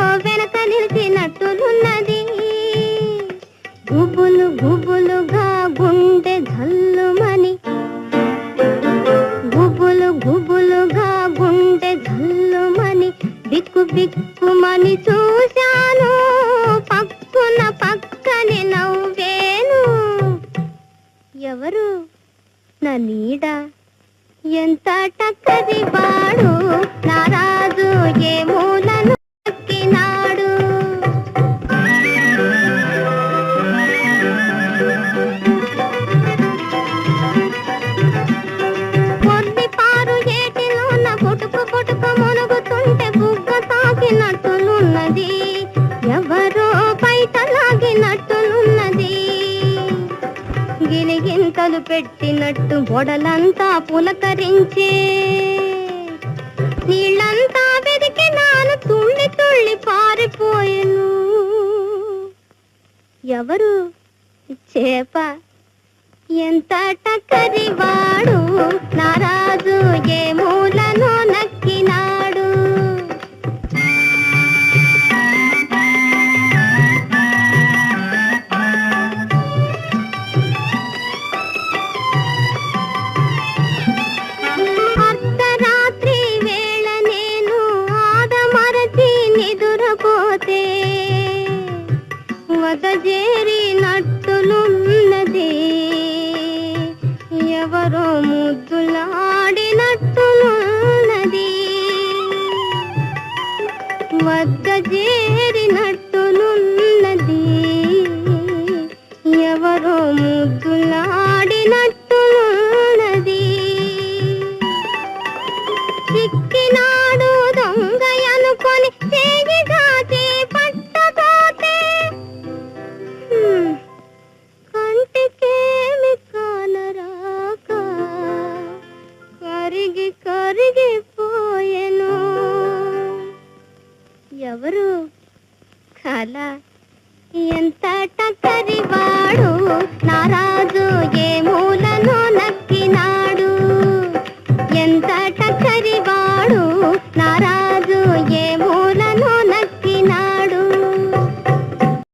వెనక నిలిచినట్టులున్నది గుబులు గుబులుగా గుండె జల్లుమని. గుబులు గుబులుగా గుండె జల్లుమని. బిక్కు బిక్కుమని చూశాను. పక్కున పక్కని నవ్వేను. ఎవరు? నా నీడ. ఎంత టక్కది వాడు. ఉన్నది. ఎవరో బయట లాగినట్టునున్నది గిలిగింతలు పెట్టినట్టు బొడలంతా పులకరించే. నీళ్ళంతా వెదికి నాను తుళ్ళి తుళ్ళి పారిపోయాను. ఎవరు? చేప. ఎంత టక్కరి వాడు నారాజు చేరినట్టునున్నది ఎవరో ముద్దులాడినట్టునున్నది వద్ద చేరినట్టునున్నది ఎవరో ముద్దులాడినట్టునున్నది చిక్కినా ఎవరు? కాలా ఎంత టక్కరి వాడు